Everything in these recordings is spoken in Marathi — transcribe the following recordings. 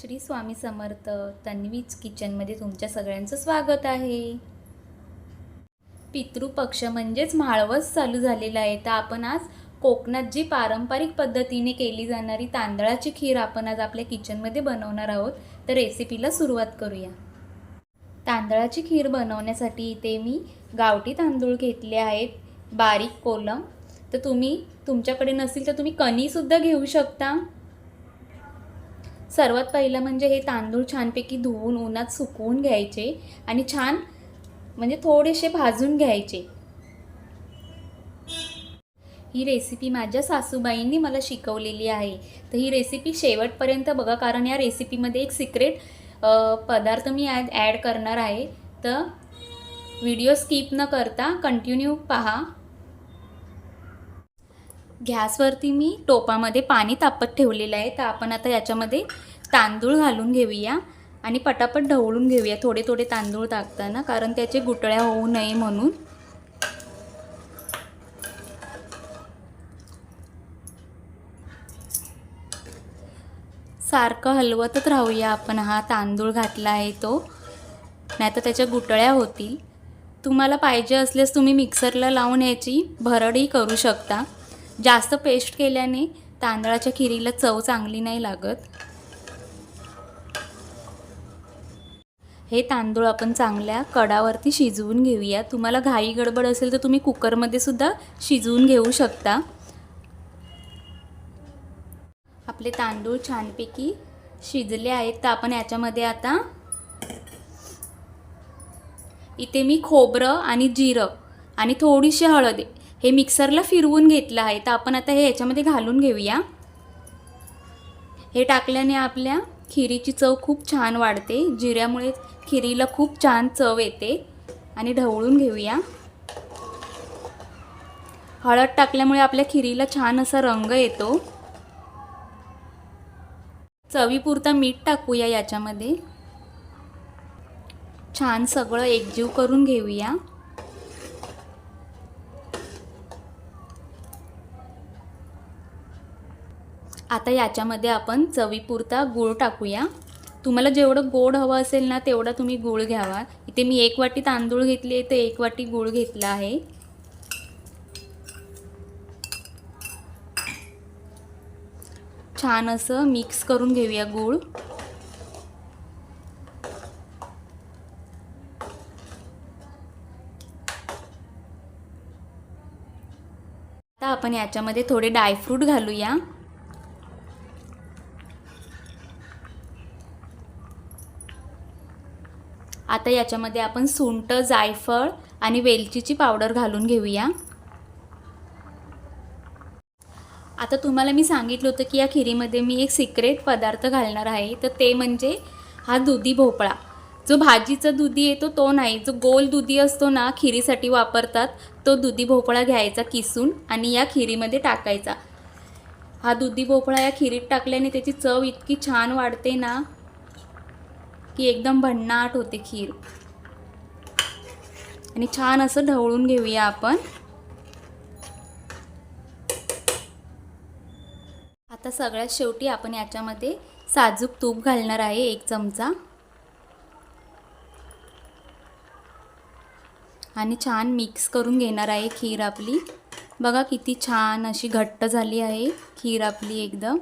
श्री स्वामी समर्थ तन्वीज किचनमध्ये तुमच्या सगळ्यांचं स्वागत आहे. पितृपक्ष म्हणजेच माळवस चालू झालेला आहे. तर आपण आज कोकणात जी पारंपरिक पद्धतीने केली जाणारी तांदळाची खीर आपण आज आपल्या किचनमध्ये बनवणार आहोत तर रेसिपीला सुरुवात करूया. तांदळाची खीर बनवण्यासाठी इथे मी गावठी तांदूळ घेतले आहेत बारीक कोलम. तर तुम्ही तुमच्याकडे नसेल तर तुम्ही कणीसुद्धा घेऊ शकता. सर्वात पहिलं म्हणजे हे तांदूळ छानपैकी धुवून उन्हात सुकवून घ्यायचे आणि छान म्हणजे थोडेसे भाजून घ्यायचे. ही रेसिपी माझ्या सासूबाईंनी मला शिकवलेली आहे. तर ही रेसिपी शेवटपर्यंत बघा कारण या रेसिपीमध्ये एक सिक्रेट पदार्थ मी ॲड ॲड करणार आहे. तर व्हिडिओ स्किप न करता कंटिन्यू पहा. गॅसवरती मी टोपामध्ये पाणी तापत ठेवलेलं आहे. तर आपण आता याच्यामध्ये तांदूळ घालून घेऊया आणि पटापट ढवळून घेऊया. थोडे थोडे तांदूळ टाकताना कारण त्याचे गुटळ्या होऊ नये म्हणून. सारखं हलवतच राहूया आपण हा तांदूळ घातला आहे तो. नाहीतर त्याच्या गुटळ्या होतील. तुम्हाला पाहिजे असल्यास तुम्ही मिक्सरला लावून याची भरडही करू शकता. जास्त पेस्ट केल्याने तांदळाच्या खिरीला चव चांगली नाही लागत. हे तांदूळ आपण चांगल्या कडावरती शिजवून घेऊया. तुम्हाला घाई गडबड असेल तर तुम्ही कुकरमध्ये सुद्धा शिजवून घेऊ शकता. आपले तांदूळ छानपैकी शिजले आहेत तर आपण याच्यामध्ये आता इथे मी खोबरं आणि जिरं आणि थोडीशी हळद हे मिक्सरला फिरवून घेतलं आहे. तर आपण आता हे याच्यामध्ये घालून घेऊया. हे टाकल्याने आपल्या खिरीची चव खूप छान वाढते. जिऱ्यामुळे खिरीला खूप छान चव येते. आणि ढवळून घेऊया. हळद टाकल्यामुळे आपल्या खिरीला छान असा रंग येतो. चवीपुरता मीठ टाकूया याच्यामध्ये. छान सगळं एकजीव करून घेऊया. आता याच्यामध्ये आपण चवीपुरता गूळ टाकूया. तुम्हाला जेवढं गोड हवं असेल ना तेवढा तुम्ही गूळ घ्यावा. इथे मी एक वाटी तांदूळ घेतले तर एक वाटी गूळ घेतला आहे. छान असं मिक्स करून घेऊया गूळ. आता आपण याच्यामध्ये थोडे ड्रायफ्रूट घालूया. आता याच्यामध्ये आपण सुंट जायफळ आणि वेलचीची पावडर घालून घेऊया. आता तुम्हाला मी सांगितलं होतं की या खिरीमध्ये मी एक सिक्रेट पदार्थ घालणार आहे. तर ते म्हणजे हा दुधी भोपळा. जो भाजीचा दुधी येतो तो नाही. जो गोल दुधी असतो ना खिरीसाठी वापरतात तो दुधी भोपळा घ्यायचा किसून आणि या खिरीमध्ये टाकायचा. हा दुधी भोपळा या खिरीत टाकल्याने त्याची चव इतकी छान वाढते ना की एकदम भन्नाट होते खीर. आणि छान असं ढवळून घेऊया आपण. आता सगळ्यात शेवटी आपण याच्यामध्ये साजूक तूप घालणार आहे एक चमचा. आणि छान मिक्स करून घेणार आहे खीर आपली. बघा किती छान अशी घट्ट झाली आहे खीर आपली एकदम.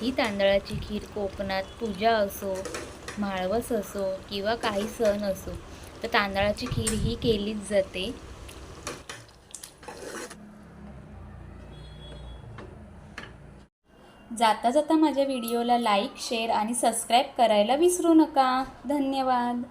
ही तांदळाची खीर कोकणात पूजा असो माळवस असो किंवा काही सण असो तर तांदळाची खीर ही केलीच जाते. जाता जाता माझ्या व्हिडिओला लाईक शेअर आणि सबस्क्राईब करायला विसरू नका. धन्यवाद.